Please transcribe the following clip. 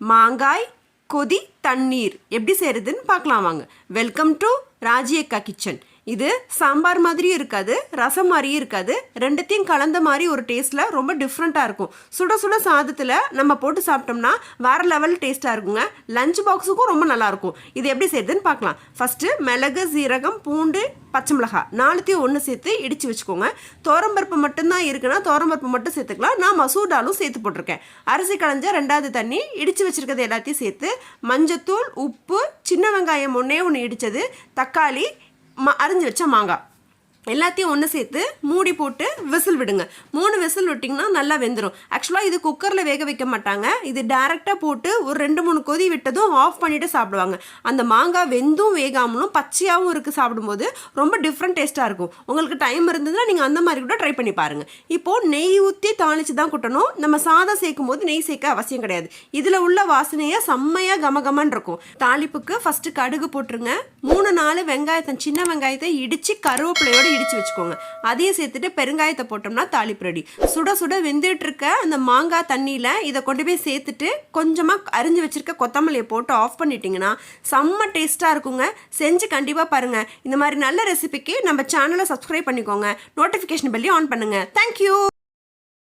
மாங்காய் கொதி தண்ணீர். எப்படி செய்கிறதுன்னு பார்க்கலாம் வாங்க. வெல்கம் டு ராஜியக்கா கிச்சன் இது சாம்பார் மாதிரியும் இருக்காது ரசம் மாதிரியும் இருக்காது. ரெண்டுத்தையும் கலந்த மாதிரி ஒரு டேஸ்ட்டில் ரொம்ப டிஃப்ரெண்ட்டாக இருக்கும். சுட சுட சாதத்தில் நம்ம போட்டு சாப்பிட்டோம்னா வேறு லெவல் டேஸ்ட்டாக இருக்குங்க. லஞ்ச் பாக்ஸுக்கும் ரொம்ப நல்லாயிருக்கும் இது எப்படி செய்யுதுன்னு பார்க்கலாம். ஃபஸ்ட்டு மிளகு சீரகம் பூண்டு பச்சை மிளகா நாலுத்தையும் ஒன்று சேர்த்து இடித்து வச்சுக்கோங்க. தோரம்பருப்பு மட்டும்தான் இருக்குன்னா தோரம்பருப்பு மட்டும் சேர்த்துக்கலாம். நான் மசூர் டாலும் சேர்த்து போட்டிருக்கேன். அரிசி களைஞ்ச ரெண்டாவது தண்ணி இடித்து வச்சுருக்கிறது எல்லாத்தையும் சேர்த்து மஞ்சத்தூள் உப்பு சின்ன வெங்காயம் ஒன்றே ஒன்று இடித்தது தக்காளி ம அரிஞ்சு வச்ச மாங்காய் எல்லாத்தையும் ஒன்று சேர்த்து மூடி போட்டு விசில் விடுங்க. மூணு விசில் விட்டிங்கன்னா நல்லா வெந்துடும் ஆக்சுவலாக இது குக்கரில் வேக வைக்க மாட்டாங்க. இது டேரெக்டாக போட்டு ஒரு ரெண்டு மூணு கொதி விட்டதும் ஆஃப் பண்ணிவிட்டு சாப்பிடுவாங்க. அந்த மாங்காய் வெந்தும் வேகாமலும் பச்சையாகவும் இருக்குது சாப்பிடும்போது ரொம்ப டிஃப்ரெண்ட் டேஸ்ட்டாக இருக்கும். உங்களுக்கு டைம் இருந்ததுன்னா நீங்கள் அந்த மாதிரி கூட ட்ரை பண்ணி பாருங்கள் இப்போது நெய் ஊற்றி தாளித்து தான் கொட்டணும். நம்ம சாதம் சேர்க்கும் போது நெய் சேர்க்க அவசியம் கிடையாது. இதில் உள்ள வாசனையை செம்மையாக கமகமன் இருக்கும். தாளிப்புக்கு ஃபஸ்ட்டு கடுகு போட்டுருங்க. மூணு நாலு வெங்காயத்தை சின்ன வெங்காயத்தை இடித்து கருவேப்பிலையோடு இடித்து வச்சுக்கோங்க. அதையும் சேர்த்துட்டு பெருங்காயத்தை போட்டோம்னா தாளிப்பு ரெடி சுட சுட வெந்துட்டு இருக்க அந்த மாங்காய் தண்ணியில் இதை கொண்டு போய் சேர்த்துட்டு கொஞ்சமாக அரிஞ்சு வச்சிருக்க கொத்தமல்லியை போட்டு ஆஃப் பண்ணிட்டீங்கன்னா செம்ம டேஸ்ட்டாக இருக்குங்க. செஞ்சு கண்டிப்பாக பாருங்கள் இந்த மாதிரி நல்ல ரெசிபிக்கு நம்ம சேனலை சப்ஸ்கிரைப் பண்ணிக்கோங்க. நோட்டிஃபிகேஷன் பெல்லையும் ஆன் பண்ணுங்கள் தேங்க்யூ